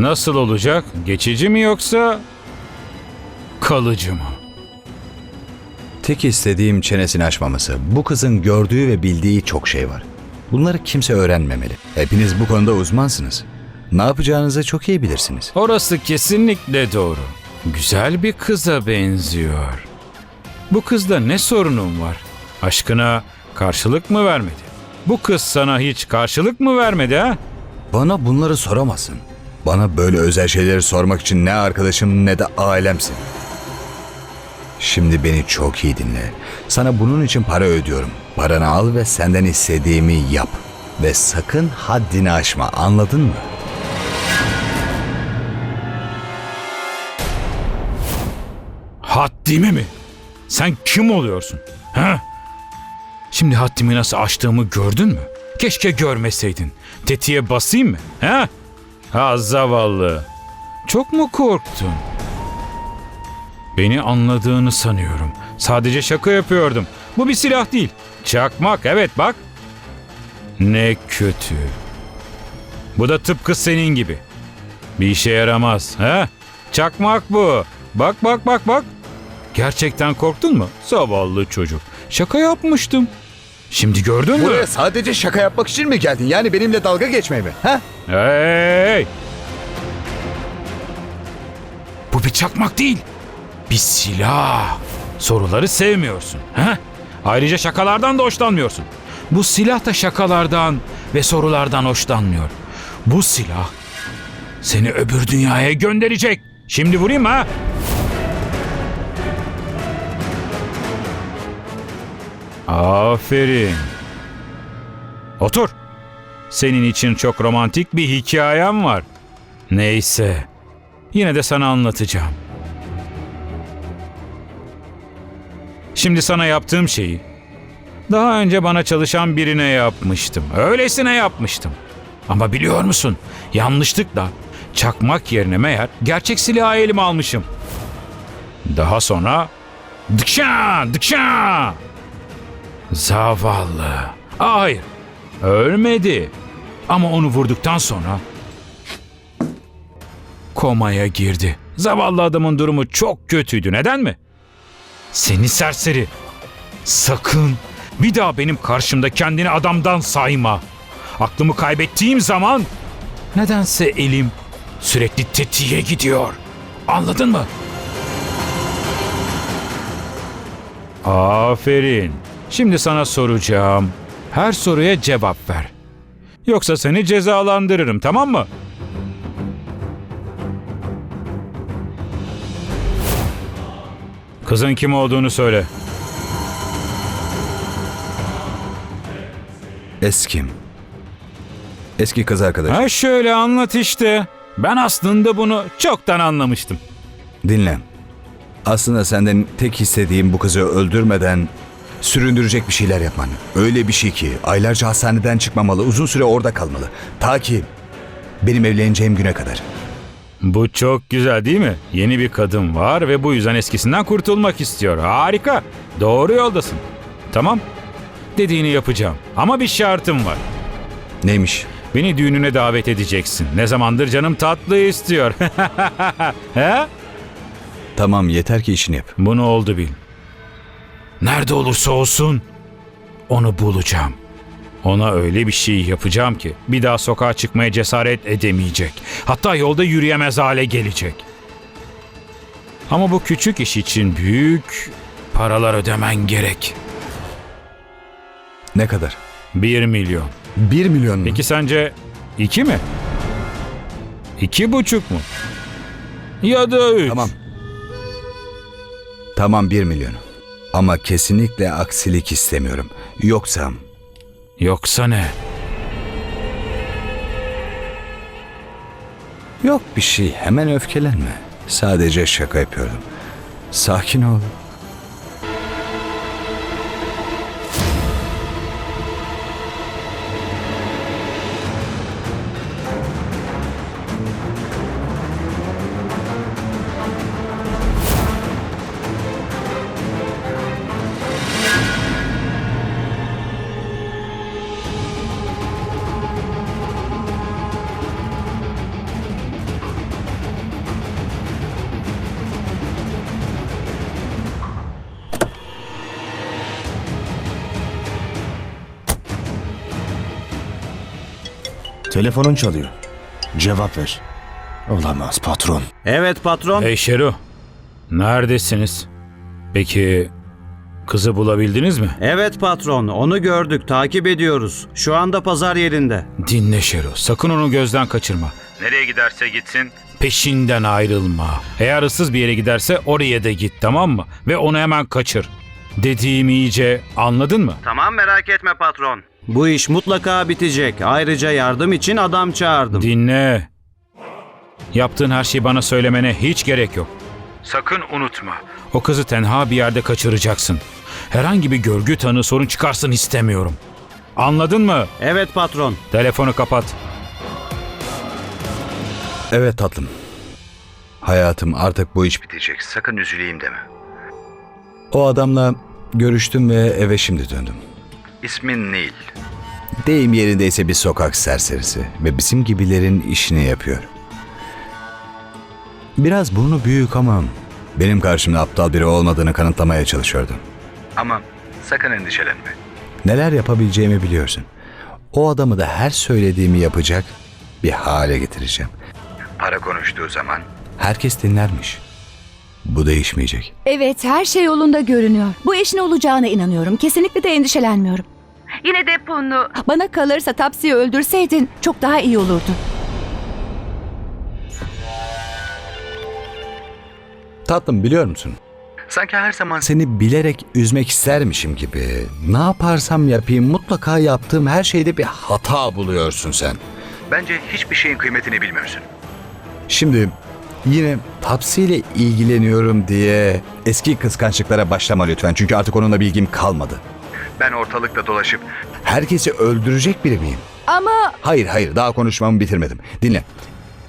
Nasıl olacak? Geçici mi yoksa kalıcı mı? Tek istediğim çenesini açmaması. Bu kızın gördüğü ve bildiği çok şey var. Bunları kimse öğrenmemeli. Hepiniz bu konuda uzmansınız. Ne yapacağınızı çok iyi bilirsiniz. Orası kesinlikle doğru. Güzel bir kıza benziyor. Bu kızda ne sorunun var? Aşkına karşılık mı vermedi? Bu kız sana hiç karşılık mı vermedi ha? Bana bunları soramazsın. Bana böyle özel şeyleri sormak için ne arkadaşım ne de ailemsin. Şimdi beni çok iyi dinle. Sana bunun için para ödüyorum. Paranı al ve senden istediğimi yap. Ve sakın haddini aşma anladın mı? Haddimi mi? Sen kim oluyorsun? Ha? Şimdi haddimi nasıl aştığımı gördün mü? Keşke görmeseydin. Tetiğe basayım mı? Ha? Ha zavallı. Çok mu korktun? Beni anladığını sanıyorum. Sadece şaka yapıyordum. Bu bir silah değil. Çakmak evet bak. Ne kötü. Bu da tıpkı senin gibi. Bir işe yaramaz. Ha? Çakmak bu. Bak bak bak bak. Gerçekten korktun mu? Zavallı çocuk. Şaka yapmıştım. Şimdi gördün mü? Buraya sadece şaka yapmak için mi geldin? Yani benimle dalga geçmeye mi? Ha? Hey! Bu bir çakmak değil. Bir silah. Soruları sevmiyorsun. He? Ayrıca şakalardan da hoşlanmıyorsun. Bu silah da şakalardan ve sorulardan hoşlanmıyor. Bu silah seni öbür dünyaya gönderecek. Şimdi vurayım ha? Aferin. Otur. Senin için çok romantik bir hikayem var. Neyse. Yine de sana anlatacağım. Şimdi sana yaptığım şeyi daha önce bana çalışan birine yapmıştım. Öylesine yapmıştım. Ama biliyor musun? Yanlışlıkla çakmak yerine meğer gerçek silahı elime almışım. Daha sonra dıkşa dıkşa Zavallı. Hayır. Ölmedi. Ama onu vurduktan sonra komaya girdi. Zavallı adamın durumu çok kötüydü. Neden mi? Seni serseri. Sakın bir daha benim karşımda kendini adamdan sayma. Aklımı kaybettiğim zaman nedense elim sürekli tetiğe gidiyor. Anladın mı? Aferin. Şimdi sana soracağım. Her soruya cevap ver. Yoksa seni cezalandırırım tamam mı? Kızın kim olduğunu söyle. Eskim. Eski kız arkadaş. Ha şöyle anlat işte. Ben aslında bunu çoktan anlamıştım. Dinle. Aslında senden tek istediğim bu kızı öldürmeden süründürecek bir şeyler yapman. Öyle bir şey ki aylarca hastaneden çıkmamalı, uzun süre orada kalmalı. Ta ki benim evleneceğim güne kadar. Bu çok güzel değil mi? Yeni bir kadın var ve bu yüzden eskisinden kurtulmak istiyor. Harika. Doğru yoldasın. Tamam. Dediğini yapacağım. Ama bir şartım var. Neymiş? Beni düğününe davet edeceksin. Ne zamandır canım tatlı istiyor. He? Tamam yeter ki işini yap. Bunu oldu bil. Nerede olursa olsun onu bulacağım. Ona öyle bir şey yapacağım ki bir daha sokağa çıkmaya cesaret edemeyecek. Hatta yolda yürüyemez hale gelecek. Ama bu küçük iş için büyük paralar ödemen gerek. Ne kadar? Bir milyon. Bir milyon mu? Peki sence iki mi? İki buçuk mu? Ya da üç. Tamam. Tamam bir milyon. Ama kesinlikle aksilik istemiyorum. Yoksa Yoksa ne? yok bir şey hemen öfkelenme. Sadece şaka yapıyordum. Sakin ol. Telefonun çalıyor. Cevap ver. Olamaz patron. Evet patron. Hey Şeru, neredesiniz? Peki kızı bulabildiniz mi? Evet patron. Onu gördük. Takip ediyoruz. Şu anda pazar yerinde. Dinle Şeru, sakın onu gözden kaçırma. Nereye giderse gitsin peşinden ayrılma. Eğer ıssız bir yere giderse oraya da git tamam mı? Ve onu hemen kaçır. Dediğimi iyice anladın mı? Tamam merak etme patron. Bu iş mutlaka bitecek. Ayrıca yardım için adam çağırdım. Dinle. Yaptığın her şeyi bana söylemene hiç gerek yok. Sakın unutma. O kızı tenha bir yerde kaçıracaksın. Herhangi bir görgü tanığı sorun çıkarsın istemiyorum. Anladın mı? evet patron. Telefonu kapat. Evet tatlım. Hayatım artık bu iş bitecek. Sakın üzüleyim deme. O adamla görüştüm ve eve şimdi döndüm. İsmin Nil. Deyim yerindeyse bir sokak serserisi ve bizim gibilerin işini yapıyor. Biraz burnu büyük ama benim karşımda aptal biri olmadığını kanıtlamaya çalışıyordu. Ama sakın endişelenme. Neler yapabileceğimi biliyorsun. O adamı da her söylediğimi yapacak bir hale getireceğim. Para konuştuğu zaman herkes dinlermiş. Bu değişmeyecek. Evet, her şey yolunda görünüyor. Bu işin olacağına inanıyorum. Kesinlikle de endişelenmiyorum. Yine de bunu bana kalırsa Tapsi'yi öldürseydin çok daha iyi olurdu. Tatlım biliyor musun? Sanki her zaman seni bilerek üzmek istermişim gibi. Ne yaparsam yapayım mutlaka yaptığım her şeyde bir hata buluyorsun sen. Bence hiçbir şeyin kıymetini bilmiyorsun. Şimdi yine Tapsi ile ilgileniyorum diye eski kıskançlıklara başlama lütfen. Çünkü artık onunla bilgim kalmadı. Ben ortalıkta dolaşıp herkesi öldürecek biri miyim? Ama Hayır hayır daha konuşmamı bitirmedim. Dinle.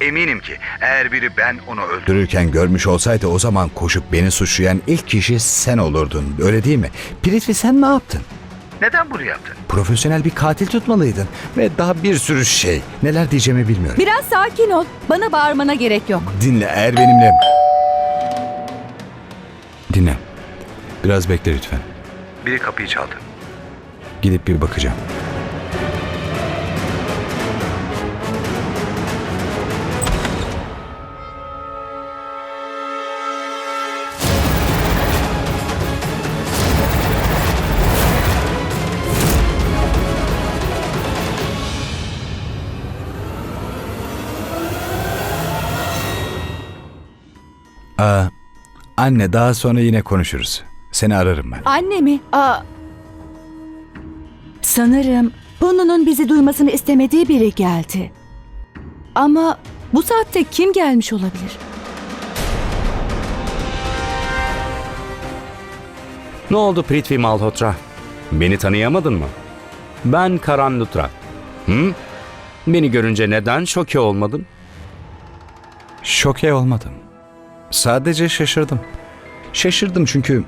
Eminim ki eğer biri ben onu öldürürken görmüş olsaydı o zaman koşup beni suçlayan ilk kişi sen olurdun. Öyle değil mi? Piritvi sen ne yaptın? Neden bunu yaptın? Profesyonel bir katil tutmalıydın. Ve daha bir sürü şey. Neler diyeceğimi bilmiyorum. biraz sakin ol. Bana bağırmana gerek yok. Dinle eğer benimle... Dinle. Biraz bekle lütfen. Biri kapıyı çaldı. Gidip bir bakacağım. Aa, anne daha sonra yine konuşuruz. Seni ararım ben. Anne mi? Aa, sanırım Punu'nun bizi duymasını istemediği biri geldi. Ama bu saatte kim gelmiş olabilir? Ne oldu Prithvi Malhotra? Beni tanıyamadın mı? Ben Karan Lutra. Hı? Beni görünce neden şoke olmadın? Şoke olmadım. Sadece şaşırdım. Şaşırdım çünkü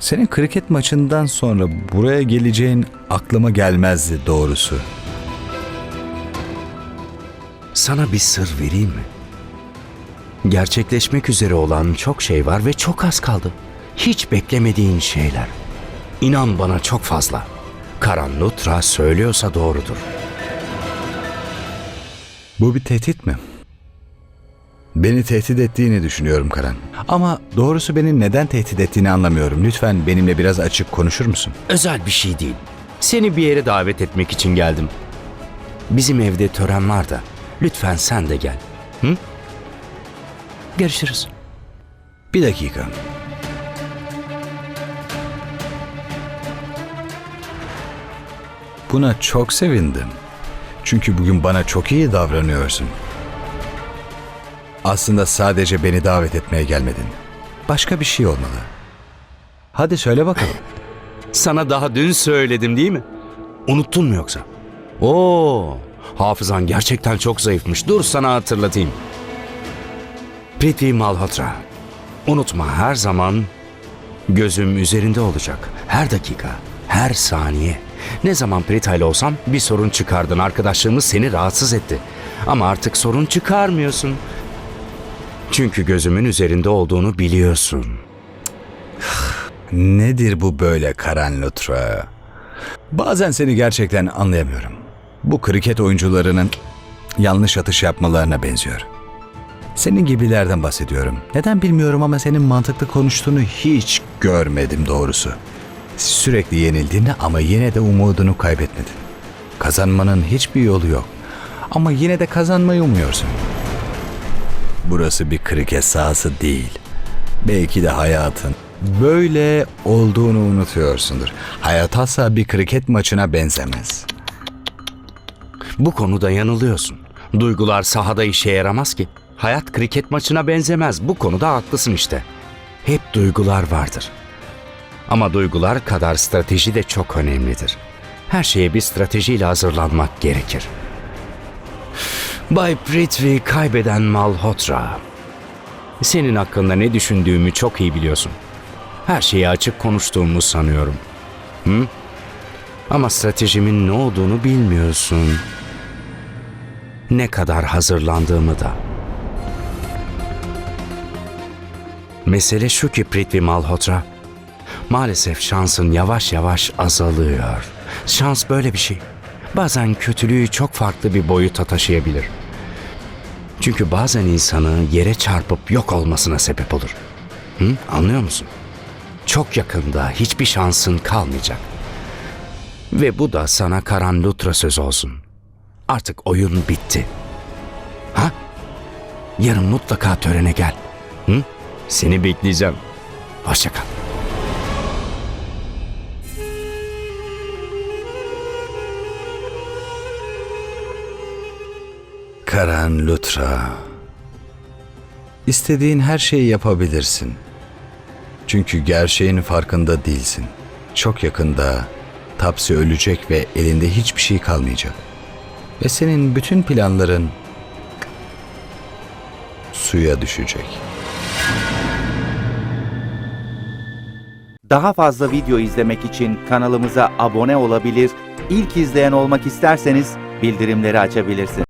senin kriket maçından sonra buraya geleceğin aklıma gelmezdi doğrusu. Sana bir sır vereyim mi? Gerçekleşmek üzere olan çok şey var ve çok az kaldı. Hiç beklemediğin şeyler. İnan bana çok fazla. Karan Lutra söylüyorsa doğrudur. Bu bir tehdit mi? Beni tehdit ettiğini düşünüyorum Karan. Ama doğrusu beni neden tehdit ettiğini anlamıyorum. Lütfen benimle biraz açık konuşur musun? Özel bir şey değil. Seni bir yere davet etmek için geldim. Bizim evde tören var da. Lütfen sen de gel. Hı? Görüşürüz. Bir dakika. Buna çok sevindim. Çünkü bugün bana çok iyi davranıyorsun. Aslında sadece beni davet etmeye gelmedin. Başka bir şey olmalı. Hadi söyle bakalım. Sana daha dün söyledim değil mi? Unuttun mu yoksa? Oo, hafızan gerçekten çok zayıfmış. Dur sana hatırlatayım. Prithvi Malhotra. Unutma her zaman gözüm üzerinde olacak. Her dakika, her saniye. Ne zaman Prita ile olsam bir sorun çıkardın. Arkadaşlığımız seni rahatsız etti. Ama artık sorun çıkarmıyorsun. Çünkü gözümün üzerinde olduğunu biliyorsun. Nedir bu böyle Karan Lutra? Bazen seni gerçekten anlayamıyorum. Bu kriket oyuncularının yanlış atış yapmalarına benziyor. Senin gibilerden bahsediyorum. Neden bilmiyorum ama senin mantıklı konuştuğunu hiç görmedim doğrusu. Sürekli yenildin ama yine de umudunu kaybetmedin. Kazanmanın hiçbir yolu yok. Ama yine de kazanmayı umuyorsun. Burası bir kriket sahası değil. Belki de hayatın böyle olduğunu unutuyorsundur. Hayat asla bir kriket maçına benzemez. Bu konuda yanılıyorsun. Duygular sahada işe yaramaz ki. Hayat kriket maçına benzemez. Bu konuda haklısın işte. Hep duygular vardır. Ama duygular kadar strateji de çok önemlidir. Her şeye bir stratejiyle hazırlanmak gerekir. Bay Prithvi kaybeden Malhotra. Senin hakkında ne düşündüğümü çok iyi biliyorsun. Her şeyi açık konuştuğumu sanıyorum. Hı? Ama stratejimin ne olduğunu bilmiyorsun. Ne kadar hazırlandığımı da. Mesele şu ki Prithvi Malhotra. Maalesef şansın yavaş yavaş azalıyor. Şans böyle bir şey. Bazen kötülüğü çok farklı bir boyuta taşıyabilir. Çünkü bazen insanı yere çarpıp yok olmasına sebep olur. Hı? Anlıyor musun? Çok yakında hiçbir şansın kalmayacak. Ve bu da sana Karan Lutra söz olsun. Artık oyun bitti. Ha? Yarın mutlaka törene gel. Hı? Seni bekleyeceğim. Hoşça Karan Lutra. İstediğin her şeyi yapabilirsin. Çünkü gerçeğin farkında değilsin. Çok yakında Tapsi ölecek ve elinde hiçbir şey kalmayacak. Ve senin bütün planların suya düşecek. Daha fazla video izlemek için kanalımıza abone olabilir, ilk izleyen olmak isterseniz bildirimleri açabilirsiniz.